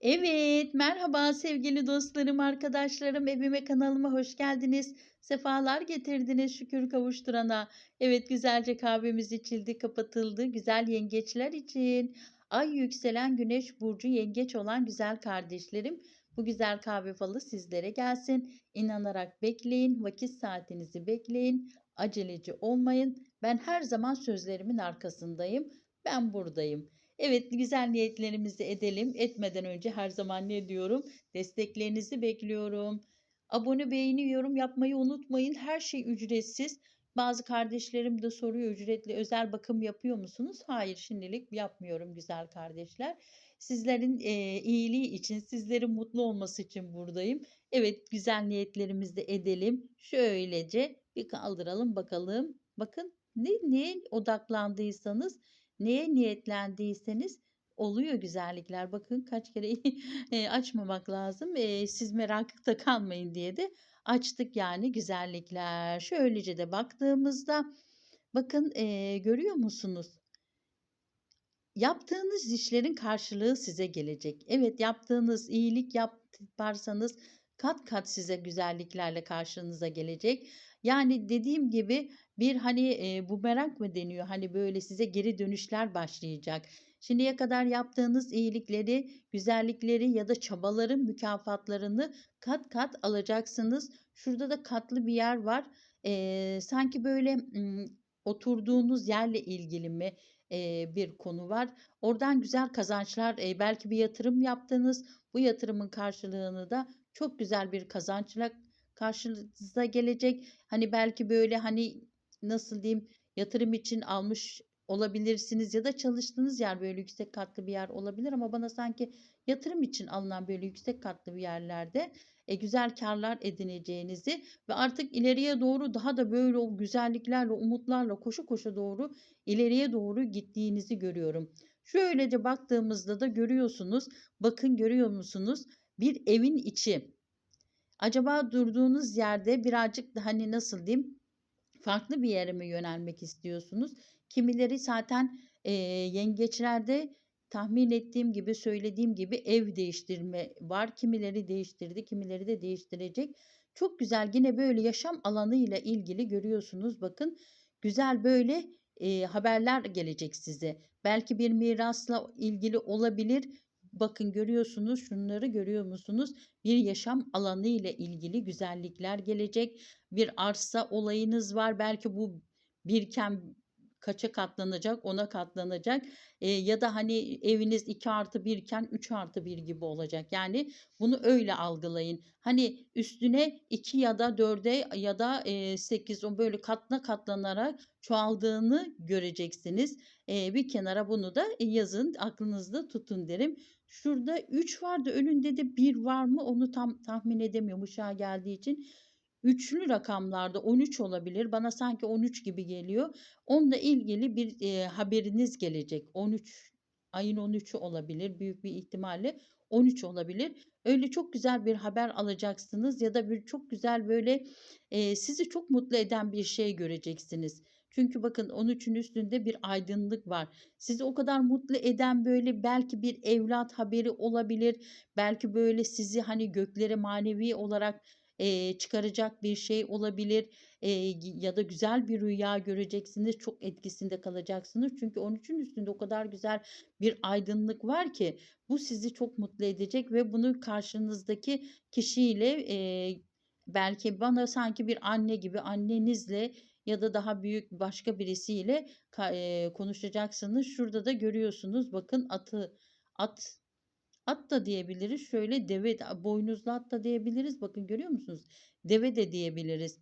Evet, merhaba sevgili dostlarım, arkadaşlarım, evime, kanalıma hoş geldiniz. Sefalar getirdiniz şükür kavuşturana. Evet, güzelce kahvemiz içildi, kapatıldı. Güzel yengeçler için. Ay yükselen güneş burcu yengeç olan güzel kardeşlerim. Bu güzel kahve falı sizlere gelsin. İnanarak bekleyin, vakit saatinizi bekleyin. Aceleci olmayın. Ben her zaman sözlerimin arkasındayım. Ben buradayım. Evet, güzel niyetlerimizi edelim. Etmeden önce her zaman ne diyorum? Desteklerinizi bekliyorum. Abone, beğeni, yorum yapmayı unutmayın. Her şey ücretsiz. Bazı kardeşlerim de soruyor ücretli özel bakım yapıyor musunuz? Hayır, şimdilik yapmıyorum güzel kardeşler. Sizlerin eee, iyiliği için, sizlerin mutlu olması için buradayım. Evet, güzel niyetlerimizi de edelim. Şöylece bir kaldıralım bakalım. Bakın ne neye odaklandıysanız Neye niyetlendiyseniz oluyor güzellikler. Bakın kaç kere eee, açmamak lazım. Eee, siz merakta kalmayın diye de açtık yani güzellikler. Şöylece de baktığımızda bakın eee, görüyor musunuz? Yaptığınız işlerin karşılığı size gelecek. Evet, yaptığınız iyilik yaparsanız kat kat size güzelliklerle karşınıza gelecek. Yani dediğim gibi bir hani eee bumerang mı deniyor? Hani böyle size geri dönüşler başlayacak. Şimdiye kadar yaptığınız iyilikleri, güzellikleri ya da çabaların mükafatlarını kat kat alacaksınız. Şurada da katlı bir yer var. Eee, sanki böyle oturduğunuz yerle ilgili mi bir konu var. Oradan güzel kazançlar, belki bir yatırım yaptınız. Bu yatırımın karşılığını da çok güzel bir kazançla karşınıza gelecek. Hani belki böyle hani nasıl diyeyim yatırım için almış olabilirsiniz ya da çalıştığınız yer böyle yüksek katlı bir yer olabilir ama bana sanki yatırım için alınan böyle yüksek katlı bir yerlerde e, güzel karlar edineceğinizi ve artık ileriye doğru daha da böyle o güzelliklerle, umutlarla koşu koşu doğru ileriye doğru gittiğinizi görüyorum. Şöylece baktığımızda da görüyorsunuz. Bakın görüyor musunuz? Bir evin içi. Acaba durduğunuz yerde birazcık da hani nasıl diyeyim? Farklı bir yere mi yönelmek istiyorsunuz? Kimileri zaten eee, yengeçlerde tahmin ettiğim gibi, söylediğim gibi ev değiştirme var. Kimileri değiştirdi, kimileri de değiştirecek. Çok güzel yine böyle yaşam alanıyla ilgili görüyorsunuz. Bakın güzel böyle eee, haberler gelecek size. Belki bir mirasla ilgili olabilir. Bakın görüyorsunuz, şunları görüyor musunuz? Bir yaşam alanı ile ilgili güzellikler gelecek. Bir arsa olayınız var. Belki bu birken kaça katlanacak, ona katlanacak. Eee, ya da hani eviniz 2 artı 1 iken 3 artı 1 gibi olacak. Yani bunu öyle algılayın. Hani üstüne 2 ya da 4'e ya da eee 8 o böyle katla katlanarak çoğaldığını göreceksiniz. Eee, bir kenara bunu da yazın, aklınızda tutun derim. Şurada 3 vardı, önünde de 1 var mı onu tam tahmin edemiyorum ışığa geldiği için. Üçlü rakamlarda 13 olabilir. Bana sanki 13 gibi geliyor. Onunla ilgili bir eee, haberiniz gelecek. 13 ayın 13'ü olabilir. Büyük bir ihtimalle 13 olabilir. Öyle çok güzel bir haber alacaksınız ya da bir çok güzel böyle eee, sizi çok mutlu eden bir şey göreceksiniz. Çünkü bakın 13'ün üstünde bir aydınlık var. Sizi o kadar mutlu eden böyle belki bir evlat haberi olabilir. Belki böyle sizi hani göklere manevi olarak eee, çıkaracak bir şey olabilir. Eee, ya da güzel bir rüya göreceksiniz. Çok etkisinde kalacaksınız. Çünkü 13'ün üstünde o kadar güzel bir aydınlık var ki bu sizi çok mutlu edecek ve bunu karşınızdaki kişiyle eee, belki bana sanki bir anne gibi annenizle ya da daha büyük başka birisiyle konuşacaksınız. Şurada da görüyorsunuz bakın atı at At da diyebiliriz. Şöyle deve boynuzlu at da diyebiliriz. Bakın görüyor musunuz? Deve de diyebiliriz.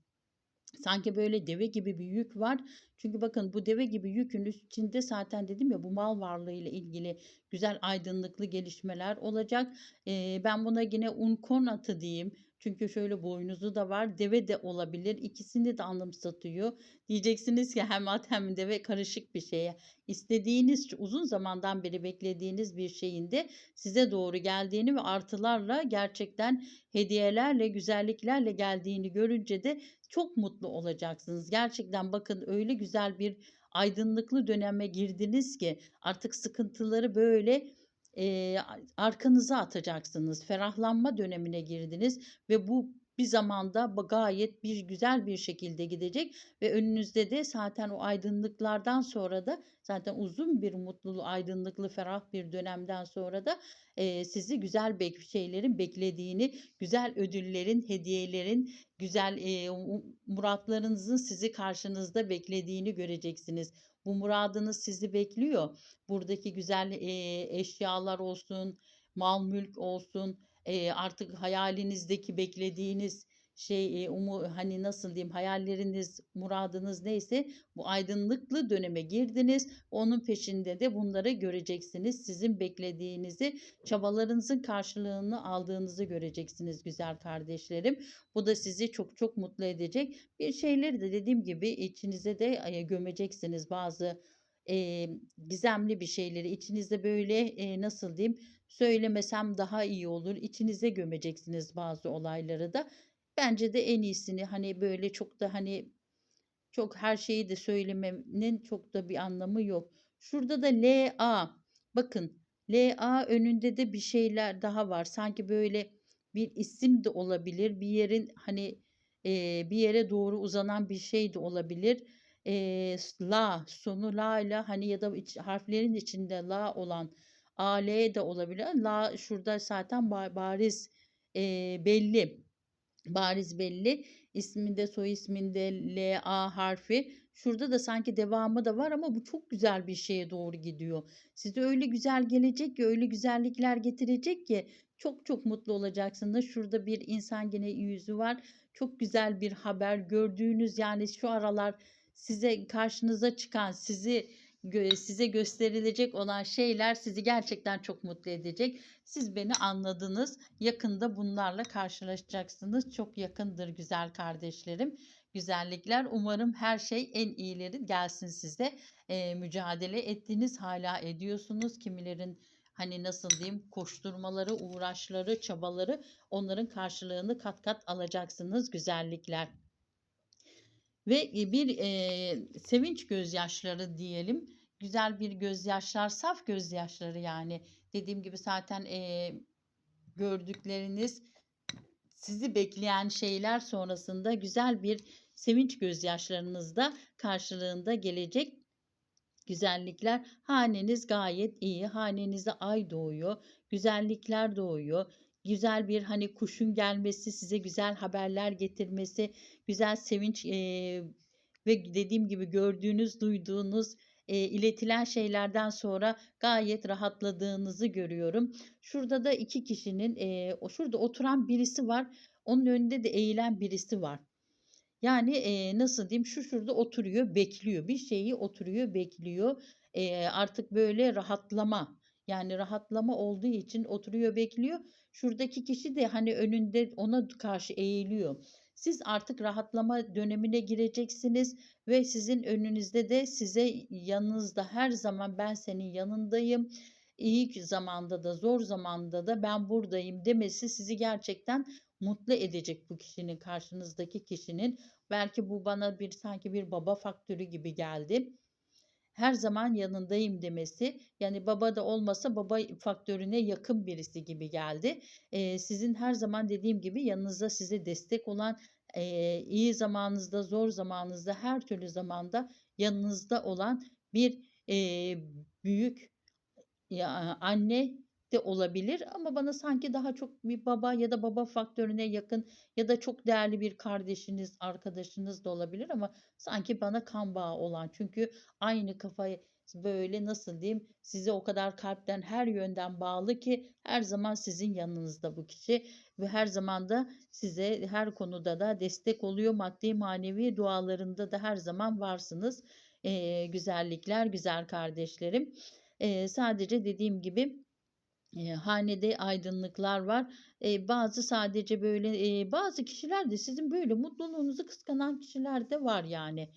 Sanki böyle deve gibi bir yük var. Çünkü bakın bu deve gibi yükün içinde zaten dedim ya bu mal varlığı ile ilgili güzel aydınlıklı gelişmeler olacak. Ee, ben buna yine unkon atı diyeyim. Çünkü şöyle boynuzu da var. Deve de olabilir. İkisini de anımsatıyor. Diyeceksiniz ki hem at hem deve karışık bir şeye. İstediğiniz uzun zamandan beri beklediğiniz bir şeyin de size doğru geldiğini ve artılarla gerçekten hediyelerle, güzelliklerle geldiğini görünce de çok mutlu olacaksınız. Gerçekten bakın öyle güzel bir aydınlıklı döneme girdiniz ki artık sıkıntıları böyle eee, arkanıza atacaksınız. Ferahlanma dönemine girdiniz ve bu bir zamanda gayet bir güzel bir şekilde gidecek ve önünüzde de zaten o aydınlıklardan sonra da zaten uzun bir mutlulu, aydınlıklı, ferah bir dönemden sonra da, eee, sizi güzel bek şeylerin beklediğini, güzel ödüllerin, hediyelerin, güzel, u muratlarınızın sizi karşınızda beklediğini göreceksiniz. Bu muradınız sizi bekliyor. Buradaki güzel, eee, eşyalar olsun, mal mülk olsun, eee, artık hayalinizdeki beklediğiniz şey, umu hani, nasıl diyeyim, hayalleriniz, muradınız neyse bu aydınlıklı döneme girdiniz. Onun peşinde de bunları göreceksiniz. Sizin beklediğinizi, çabalarınızın karşılığını aldığınızı göreceksiniz güzel kardeşlerim. Bu da sizi çok çok mutlu edecek. Bir şeyleri de dediğim gibi içinize de, gömeceksiniz bazı, eee, gizemli bir şeyleri. İçinizde böyle, eee, nasıl diyeyim, söylemesem daha iyi olur. İçinize gömeceksiniz bazı olayları da. Bence de en iyisini, hani, böyle çok da, hani, çok her şeyi de söylemenin çok da bir anlamı yok. Şurada da LA. Bakın LA önünde de bir şeyler daha var. Sanki böyle bir isim de olabilir. Bir yerin, hani, eee, bir yere doğru uzanan bir şey de olabilir. S la, sonu la ile, hani, ya da iç harflerin içinde la olan AL de olabilir. La şurada zaten ba bariz, eee, belli. Bariz belli. İsminde, soy isminde LA harfi. Şurada da sanki devamı da var ama bu çok güzel bir şeye doğru gidiyor. Size öyle güzel gelecek ki, öyle güzellikler getirecek ki çok çok mutlu olacaksınız. Şurada bir insan gene yüzü var. Çok güzel bir haber gördüğünüz, yani şu aralar size karşınıza çıkan, sizi size gösterilecek olan şeyler sizi gerçekten çok mutlu edecek. Siz beni anladınız. Yakında bunlarla karşılaşacaksınız. Çok yakındır güzel kardeşlerim. Güzellikler. Umarım her şey en iyileri gelsin size. Eee, mücadele ettiniz, hâlâ ediyorsunuz. Kimilerin, hani, nasıl diyeyim, koşturmaları, uğraşları, çabaları onların karşılığını kat kat alacaksınız güzellikler. Ve, eee, bir, eee, sevinç gözyaşları diyelim. Güzel bir gözyaşlar, saf gözyaşları yani. Dediğim gibi zaten, eee, gördükleriniz, sizi bekleyen şeyler sonrasında güzel bir sevinç gözyaşlarınız da karşılığında gelecek güzellikler. Haneniz gayet iyi. Hanenize ay doğuyor, güzellikler doğuyor. Güzel bir, hani, kuşun gelmesi, size güzel haberler getirmesi, güzel sevinç, eee, ve dediğim gibi gördüğünüz, duyduğunuz, eee, iletilen şeylerden sonra gayet rahatladığınızı görüyorum. Şurada da 2 kişinin, o şurada oturan birisi var. Onun önünde de eğilen birisi var. Yani, eee, nasıl diyeyim, şu şurada oturuyor, bekliyor. Bir şeyi oturuyor, bekliyor. Eee, artık böyle rahatlama, yani rahatlama olduğu için oturuyor, bekliyor. Şuradaki kişi de, hani, önünde ona karşı eğiliyor. Siz artık rahatlama dönemine gireceksiniz ve sizin önünüzde de size yanınızda her zaman ben senin yanındayım, iyi zamanda da zor zamanda da ben buradayım demesi sizi gerçekten mutlu edecek bu kişinin, karşınızdaki kişinin. Belki bu bana bir sanki bir baba faktörü gibi geldi. Her zaman yanındayım demesi, yani baba da olmasa baba faktörüne yakın birisi gibi geldi. Eee, sizin her zaman dediğim gibi yanınızda size destek olan, eee, iyi zamanınızda, zor zamanınızda, her türlü zamanda yanınızda olan bir, eee, büyük, ya, anne de olabilir ama bana sanki daha çok bir baba ya da baba faktörüne yakın ya da çok değerli bir kardeşiniz, arkadaşınız da olabilir ama sanki bana kan bağı olan. Çünkü aynı kafayı böyle, nasıl diyeyim, size o kadar kalpten, her yönden bağlı ki her zaman sizin yanınızda bu kişi ve her zaman da size her konuda da destek oluyor. Maddi manevi dualarında da her zaman varsınız. Eee, güzellikler, güzel kardeşlerim. Eee, sadece dediğim gibi, eee, hanede aydınlıklar var. Eee, bazı sadece böyle, eee, bazı kişiler de sizin böyle mutluluğunuzu kıskanan kişiler de var yani.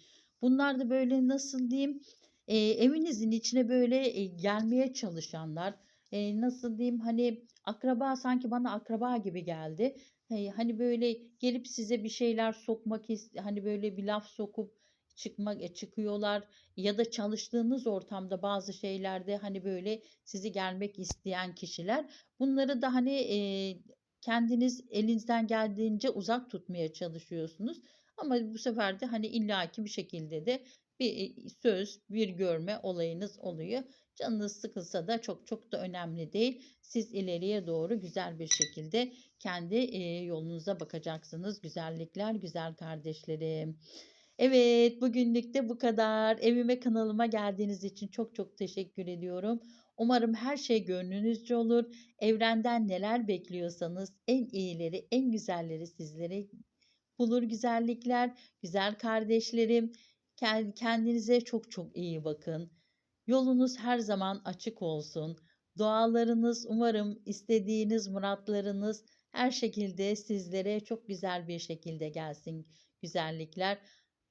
Bunlar da böyle, nasıl diyeyim, eee, evinizin içine böyle, eee, gelmeye çalışanlar, eee, nasıl diyeyim, hani, akraba, sanki bana akraba gibi geldi. Hey, hani, böyle gelip size bir şeyler sokmak hani, böyle bir laf sokup çıkmak e, çıkıyorlar ya da çalıştığınız ortamda bazı şeylerde, hani, böyle, sizi gelmek isteyen kişiler. Bunları da, hani, eee, kendiniz elinizden geldiğince uzak tutmaya çalışıyorsunuz ama bu sefer de, hani, illaki bir şekilde de bir, iii, söz, bir görme olayınız oluyor. Canınız sıkılsa da çok çok da önemli değil. Siz ileriye doğru güzel bir şekilde kendi, eee, yolunuza bakacaksınız. Güzellikler, güzel kardeşlerim. Evet, bugünlük de bu kadar. Evime, kanalıma geldiğiniz için çok çok teşekkür ediyorum. Umarım her şey gönlünüzce olur. Evrenden neler bekliyorsanız en iyileri, en güzelleri sizlere bulur güzellikler. Güzel kardeşlerim, ken kendinize çok çok iyi bakın. Yolunuz her zaman açık olsun. Dualarınız umarım istediğiniz muratlarınız her şekilde sizlere çok güzel bir şekilde gelsin güzellikler.